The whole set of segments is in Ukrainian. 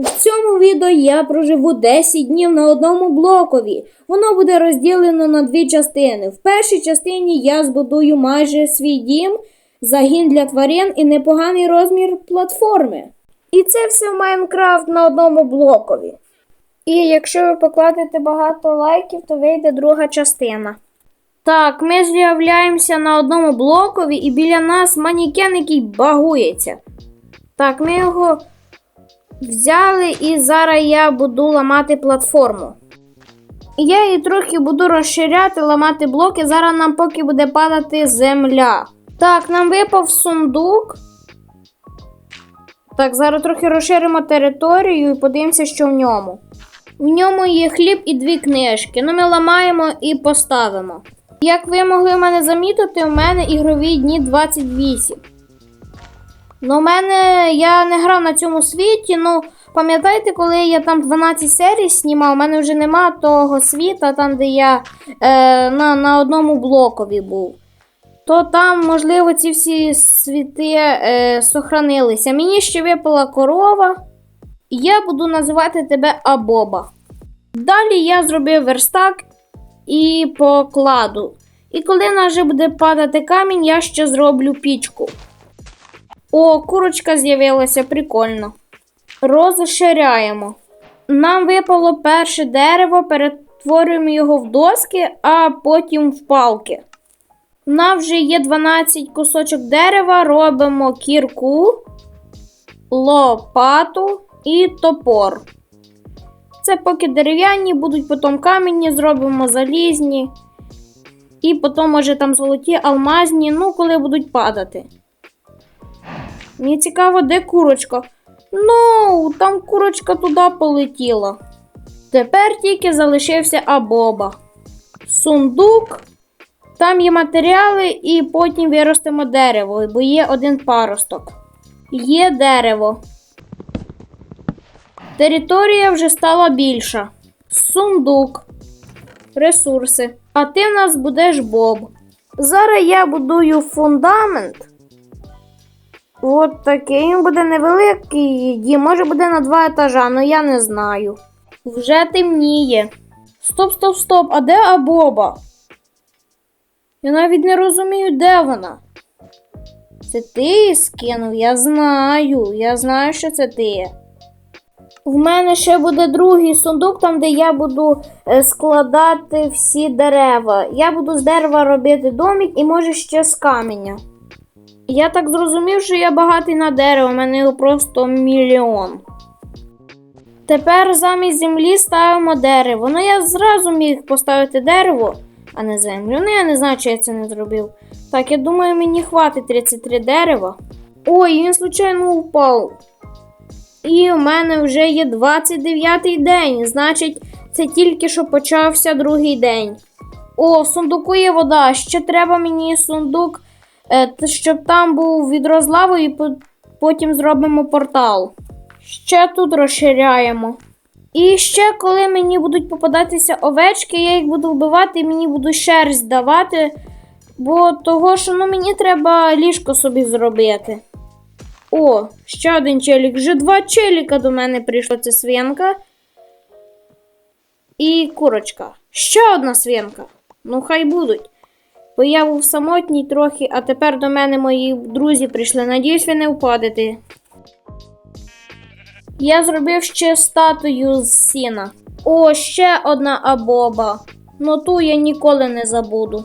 В цьому відео я проживу 10 днів на одному блокові. Воно буде розділено на дві частини. В першій частині я збудую майже свій дім, загін для тварин і непоганий розмір платформи. І це все в Майнкрафт на одному блокові. І якщо ви покладете багато лайків, то вийде друга частина. Так, ми з'являємося на одному блокові, і біля нас манікен, який багується. Так, ми його взяли, і зараз я буду ламати платформу. Я її трохи буду розширяти, ламати блоки. Зараз нам поки буде падати земля. Так, нам випав сундук. Так, зараз трохи розширимо територію і подивимося, що в ньому. В ньому є хліб і дві книжки. Ну, ми ламаємо і поставимо. Як ви могли в мене замітити, у мене ігрові дні 28. Ну, мене я не грав на цьому світі. Ну, пам'ятаєте, коли я там 12 серій знімав, у мене вже нема того світа, там, де я е, на, на одному блокові був. То там, можливо, ці всі світи е, сохранилися. Мені ще випала корова, і я буду називати тебе Абоба. Далі я зробив верстак і покладу. І коли в нас вже буде падати камінь, я ще зроблю пічку. О, курочка з'явилася, прикольно. Розширяємо. Нам випало перше дерево, перетворюємо його в доски, а потім в палки. У нас вже є 12 кусочок дерева, робимо кірку, лопату і топор. Це поки дерев'яні, будуть потім камінні, зробимо залізні. І потім, може, там золоті, алмазні, ну, коли будуть падати. Мені цікаво, де курочка. Ну, там курочка туди полетіла. Тепер тільки залишився Абоба. Сундук. Там є матеріали, і потім виростимо дерево, бо є один паросток. Є дерево. Територія вже стала більша. Сундук. Ресурси. А ти в нас будеш Боб. Зараз я будую фундамент. От такий він буде невеликий дім, може буде на два етажа, але я не знаю. Вже темніє. Стоп, стоп, стоп, а де Абоба? Я навіть не розумію, де вона. Це ти її скинув? Я знаю. Я знаю, що це ти. В мене ще буде другий сундук, там, де я буду е, складати всі дерева. Я буду з дерева робити домик і може ще з каменя. Я так зрозумів, що я багатий на дерево, у мене просто мільйон. Тепер замість землі ставимо дерево. Ну я зразу міг поставити дерево, а не землю. Ну я не знаю, чи я це не зробив. Так, я думаю, мені хватить 33 дерева. Ой, він случайно упав. І у мене вже є 29-й день. Значить, це тільки що почався другий день. О, в сундуку є вода. Ще треба мені сундук, щоб там був відро з лавою, і потім зробимо портал. Ще тут розширяємо. І ще, коли мені будуть попадатися овечки, я їх буду вбивати і мені буду шерсть давати. Бо того, що ну, мені треба ліжко собі зробити. О, ще один челік. Вже два челіка до мене прийшло. Це свинка. І курочка. Ще одна свинка. Ну, хай будуть. Бо я був самотній трохи, а тепер до мене мої друзі прийшли. Надіюсь, ви не впадете. Я зробив ще статую з сіна. О, ще одна абоба. Ну ту я ніколи не забуду.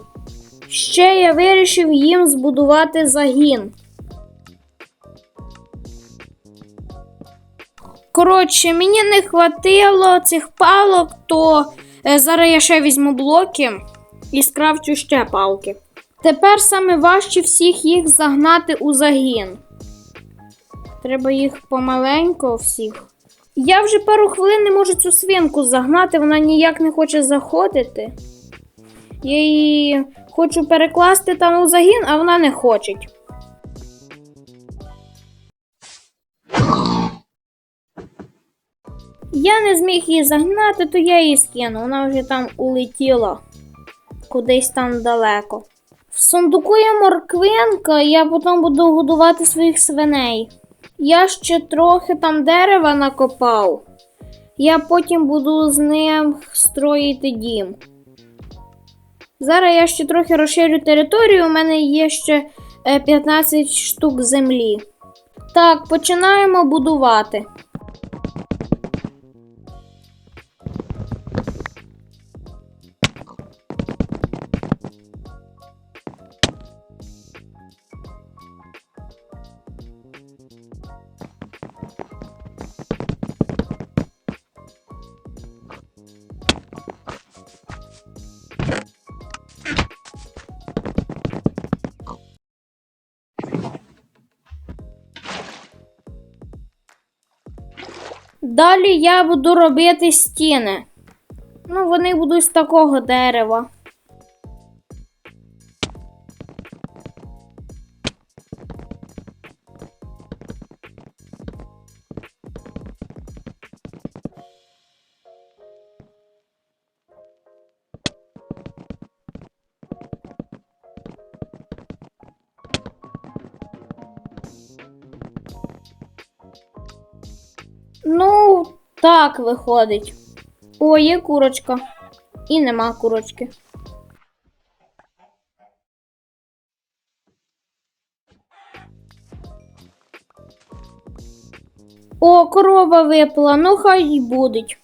Ще я вирішив їм збудувати загін. Коротше, мені не хватило цих палок, то е, зараз я ще візьму блоки і скрафчу ще палки. Тепер саме важче всіх їх загнати у загін. Треба їх помаленько всіх. Я вже пару хвилин не можу цю свинку загнати, вона ніяк не хоче заходити. Я її хочу перекласти там у загін, а вона не хоче. Я не зміг її загнати, то я її скину. Вона вже там улетіла кудись там далеко. В сундуку є морквинка, я потім буду годувати своїх свиней. Я ще трохи там дерева накопав. Я потім буду з ним строїти дім. Зараз я ще трохи розширю територію, у мене є ще е, 15 штук землі. Так, починаємо будувати. Далі я буду робити стіни. Ну, вони будуть з такого дерева. Ну, так виходить. О, є курочка. І нема курочки. О, корова випала, ну хай й будуть.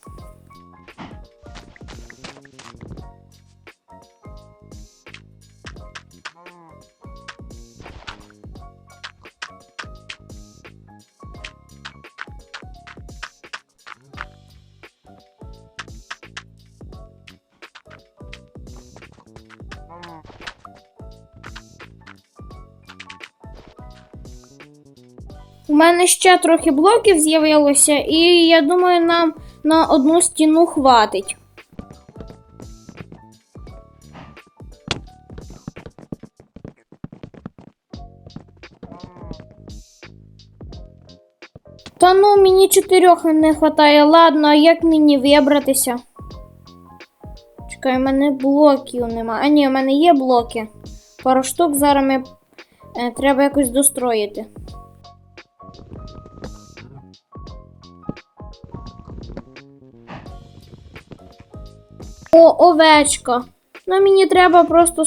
У мене ще трохи блоків з'явилося, і я думаю, нам на одну стіну хватить. Та ну, мені чотирьох не вистачає. Ладно, а як мені вибратися? Чекай, у мене блоків нема. А ні, у мене є блоки. Пару штук зараз ми е, треба якось достроїти. О, овечка. Ну, мені треба просто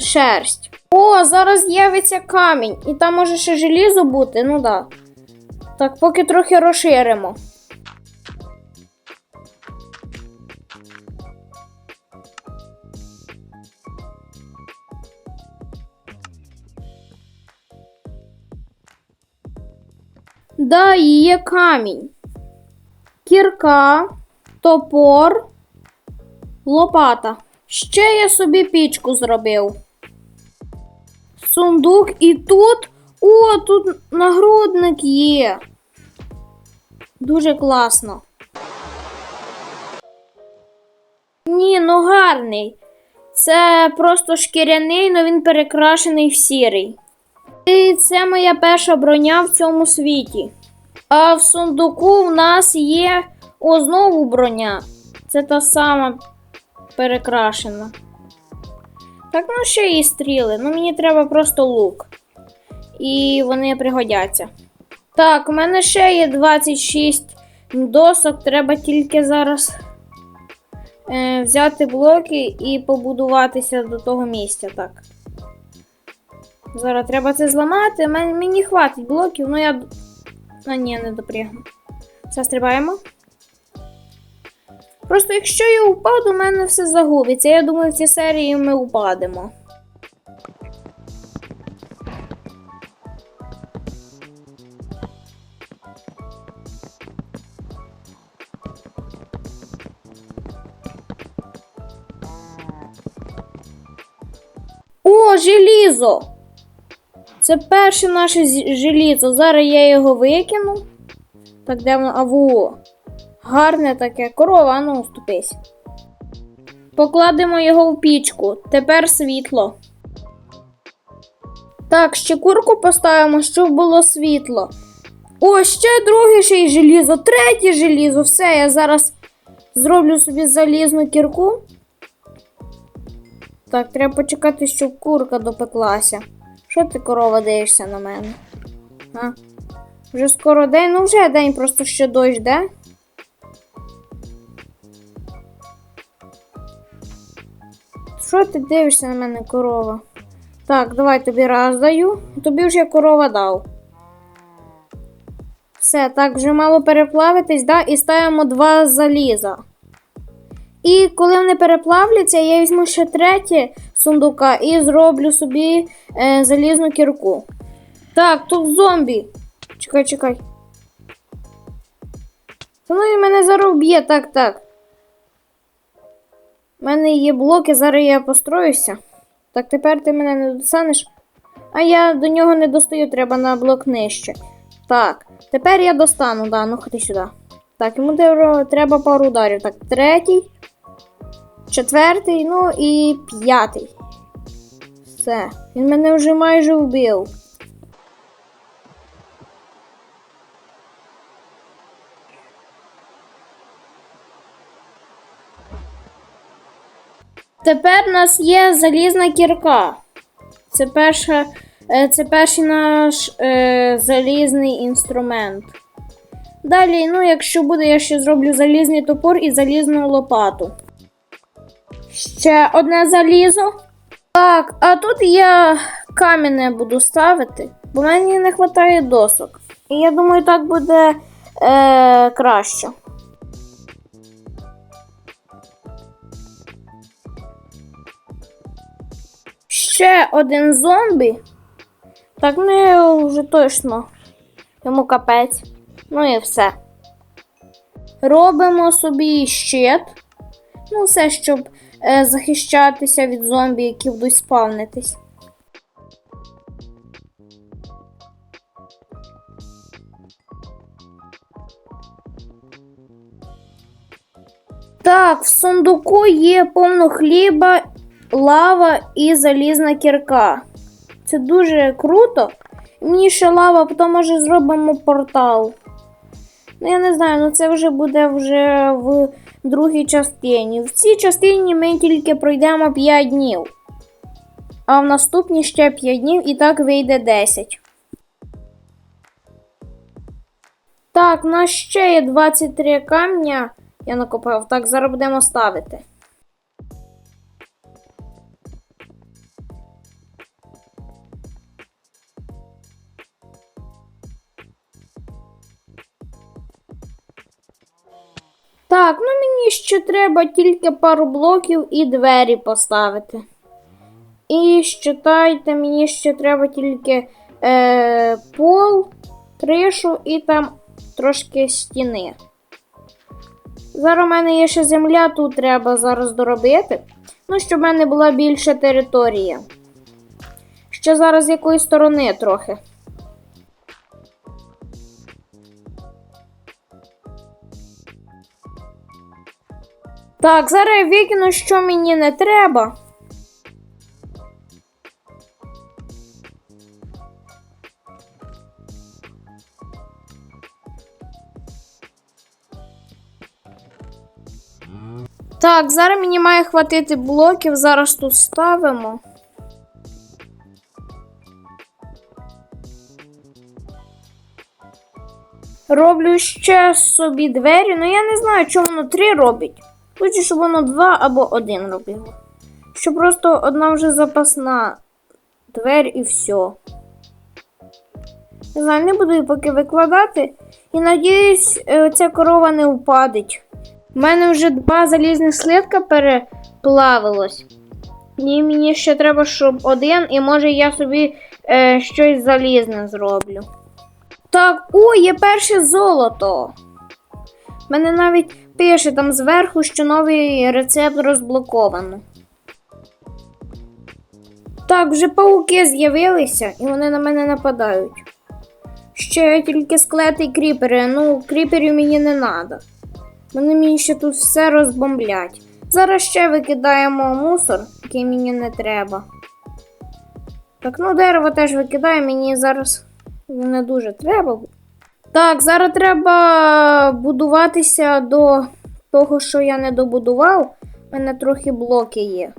шерсть. О, зараз з'явиться камінь. І там може ще желізо бути, ну да. Так, поки трохи розширимо. Да, є камінь. Кірка, топор, лопата. Ще я собі пічку зробив. Сундук і тут. О, тут нагрудник є. Дуже класно. Ні, ну гарний. Це просто шкіряний, але він перекрашений в сірий. І це моя перша броня в цьому світі. А в сундуку в нас є о, знову броня. Це та сама перекрашена. Так, ну ще і стріли. Ну мені треба просто лук. І вони пригодяться. Так, у мене ще є 26 досок. Треба тільки зараз е, взяти блоки і побудуватися до того місця. Так. Зараз треба це зламати. Мен- Мені хватить блоків, ну я. А ні, не допрягну. Все, стрибаємо. Просто якщо я упаду, у мене все загубиться. Я думаю, в цій серії ми упадемо. О, желізо! Це перше наше желізо. Зараз я його викину. Так, де воно? А во. Гарне таке. Корова, ну ступись. Покладемо його в пічку. Тепер світло. Так, ще курку поставимо, щоб було світло. О, ще друге ще й желізо, третє желізо. Все, я зараз зроблю собі залізну кірку. Так, треба почекати, щоб курка допеклася. Що ти, корова, дивишся на мене? А? Вже скоро день, ну вже день, просто ще дощ йде. Що ти дивишся на мене, корова? Так, давай тобі раз даю. Тобі вже корова дав. Все, так, вже мало переплавитись, да? і ставимо два заліза. І коли вони переплавляться, я візьму ще третє сундука і зроблю собі е, залізну кірку. Так, тут зомбі. Чекай, чекай. Ну він мене зараз вб'є, так, так. У мене є блоки, зараз я построюся. Так, тепер ти мене не достанеш. А я до нього не достаю, треба на блок нижче. Так, тепер я достану, да, ну ходи сюди. Так, йому треба- пару ударів. Так, третій, четвертий, ну і п'ятий. Все. Він мене вже майже вбив. Тепер у нас є залізна кірка. Це, перша, е, це перший наш е, залізний інструмент. Далі, ну, якщо буде, я ще зроблю залізний топор і залізну лопату. Ще одне залізо. Так, а тут я камінь буду ставити, бо мені не вистачає досок. І я думаю, так буде е, краще. Ще один зомбі. Так, ну вже точно. Йому капець. Ну і все. Робимо собі щит. Ну, все, щоб е, захищатися від зомбі, які будуть спавнитись. Так, в сундуку є повно хліба, лава і залізна кірка. Це дуже круто. Мені ще лава, потім може зробимо портал. Ну, я не знаю, ну це вже буде вже в другій частині. В цій частині ми тільки пройдемо 5 днів. А в наступній ще 5 днів і так вийде 10. Так, у нас ще є 23 камня. Я накопав. Так, зараз будемо ставити. Ще треба тільки пару блоків і двері поставити. І считайте, мені ще треба тільки е, пол, кришу і там трошки стіни. Зараз у мене є ще земля, тут треба зараз доробити. Ну, щоб в мене була більша територія. Ще зараз з якої сторони трохи. Так, зараз я викину, що мені не треба. Так, зараз мені має хватити блоків, зараз тут ставимо. Роблю ще собі двері, ну я не знаю, чому воно три робить. Хочу, щоб воно два або один робило. Що просто одна вже запасна двері і все. Не знаю, не буду її поки викладати. І надіюсь, е, ця корова не впадеть. У мене вже два залізних слитка переплавилось. І мені ще треба, щоб один, і може я собі е, щось залізне зроблю. Так, о, є перше золото. У мене навіть пише там зверху, що новий рецепт розблоковано. Так, вже пауки з'явилися і вони на мене нападають. Ще тільки склети і кріпери. Ну, кріперів мені не треба. Вони мені ще тут все розбомблять. Зараз ще викидаємо мусор, який мені не треба. Так, ну дерево теж викидаю, мені зараз не дуже треба. Так, зараз треба будуватися до того, що я не добудував. У мене трохи блоки є.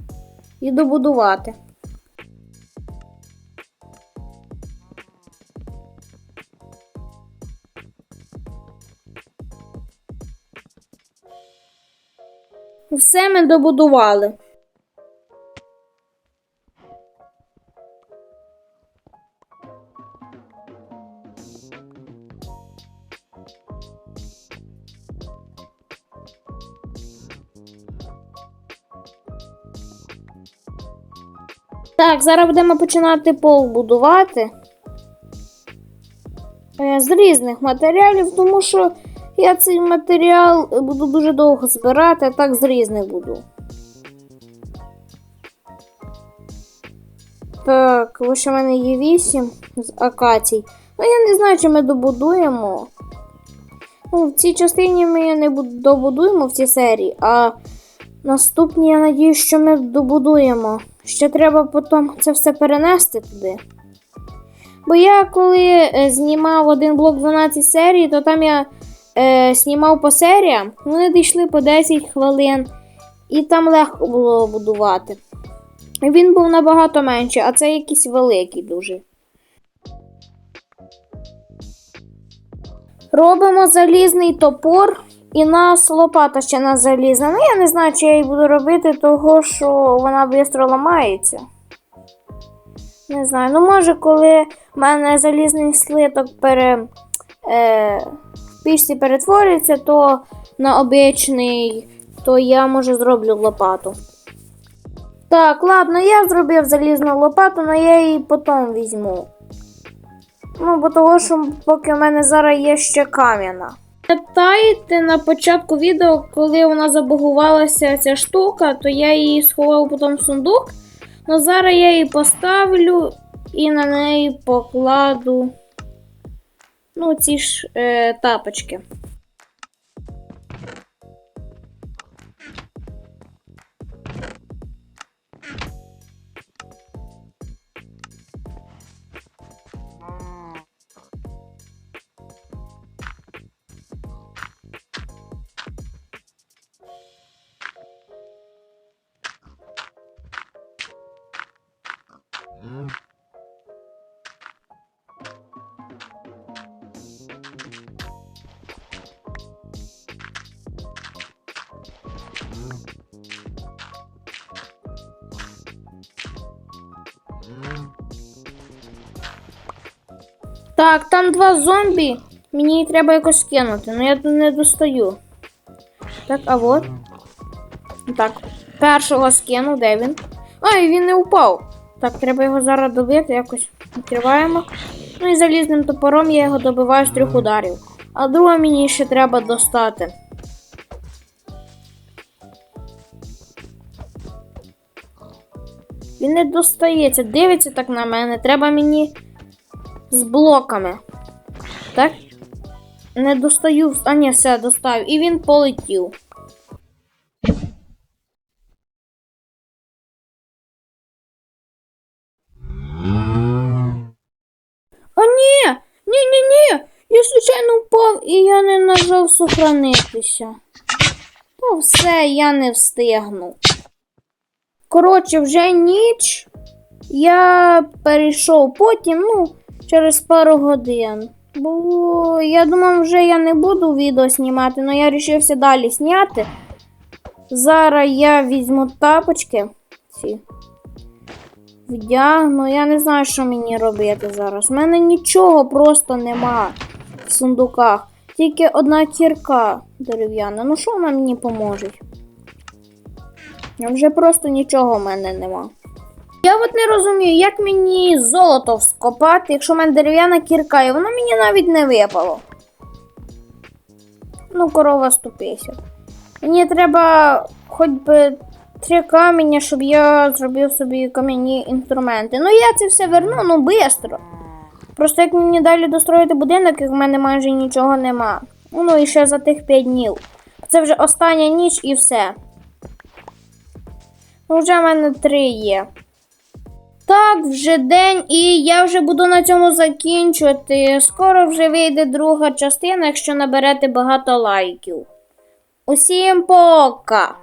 І добудувати. Все ми добудували. Так, зараз будемо починати пол будувати. Е, З різних матеріалів, тому що я цей матеріал буду дуже довго збирати, а так з різних буду. Так, ось у мене є 8 з акацій. Ну, я не знаю, чи ми добудуємо. Ну, в цій частині ми не добудуємо в цій серії, а наступні, я надію, що ми добудуємо. Ще треба потім це все перенести туди. Бо я коли е, знімав один блок 12 серій, то там я е, знімав по серіям, вони дійшли по 10 хвилин, і там легко було будувати. Він був набагато менший, а це якийсь великий дуже. Робимо залізний топор, і нас лопата ще на залізна. Ну, я не знаю, чи я її буду робити, того що вона швидко ламається. Не знаю. Ну, може, коли в мене залізний слиток пере, е, в пічці перетвориться, то на обичний, то я може зроблю лопату. Так, ладно, я зробив залізну лопату, але я її потім візьму. Ну, бо того, що поки в мене зараз є ще кам'яна. Пам'ятаєте на початку відео, коли вона забагувалася ця штука, то я її сховав потім в сундук. Ну зараз я її поставлю і на неї покладу ну, ці ж е, тапочки. Так, там два зомбі. Мені треба якось скинути, але я не достаю. Так, а от. Так, першого скину, де він? Ай, він не упав. Так, треба його зараз добити, якось відкриваємо. Ну і залізним топором я його добиваю з трьох ударів. А друга мені ще треба достати. Він не достається, дивиться так на мене. Треба мені з блоками. Так? Не достаю. А ні, все, достаю. І він полетів. О, ні! Ні, ні, ні! Я случайно впав і я не нажав сохранитися. То все, я не встигну. Коротше, вже ніч. Я перейшов потім, ну, через пару годин. Бо я думав, вже я не буду відео знімати, але я вирішився далі зняти. Зараз я візьму тапочки. Ці. Вдягну. Я не знаю, що мені робити зараз. У мене нічого просто нема в сундуках. Тільки одна кірка дерев'яна. Ну що вона мені поможе? Вже просто нічого в мене нема. Я от не розумію, як мені золото вскопати, якщо в мене дерев'яна кірка, і воно мені навіть не випало. Ну, корова ступися. Мені треба хоч би три каміння, щоб я зробив собі кам'яні інструменти. Ну, я це все верну, ну швидко. Просто як мені далі достроїти будинок, як в мене майже нічого нема. Ну і ще за тих 5 днів. Це вже остання ніч і все. Ну, вже в мене три є. Так, вже день, і я вже буду на цьому закінчувати. Скоро вже вийде друга частина, якщо наберете багато лайків. Усім пока!